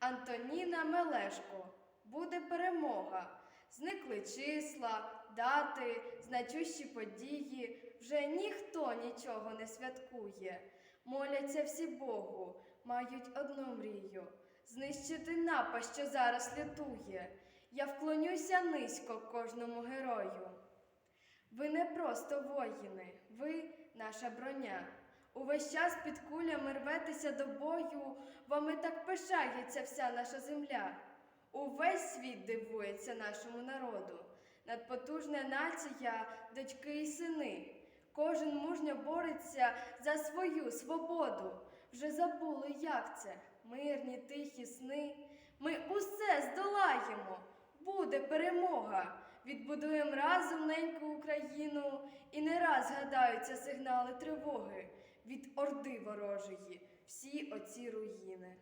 Антоніна Мелешко. Буде перемога. Зникли числа, дати, значущі події. Вже ніхто нічого не святкує. Моляться всі Богу, мають одну мрію знищити напасть, що зараз лютує. Я вклонюся низько кожному герою. Ви не просто воїни, ви наша броня. Увесь час під кулями рветеся до бою, вами так пишається вся наша земля. Увесь світ дивується нашому народу. Надпотужна нація, дочки і сини. Кожен мужньо бореться за свою свободу. Вже забули, як це мирні, тихі сни. Ми усе здолаємо. Буде перемога. Відбудуємо разом неньку Україну, раз згадаються сигнали тривоги від орди ворожої, всі оці руїни.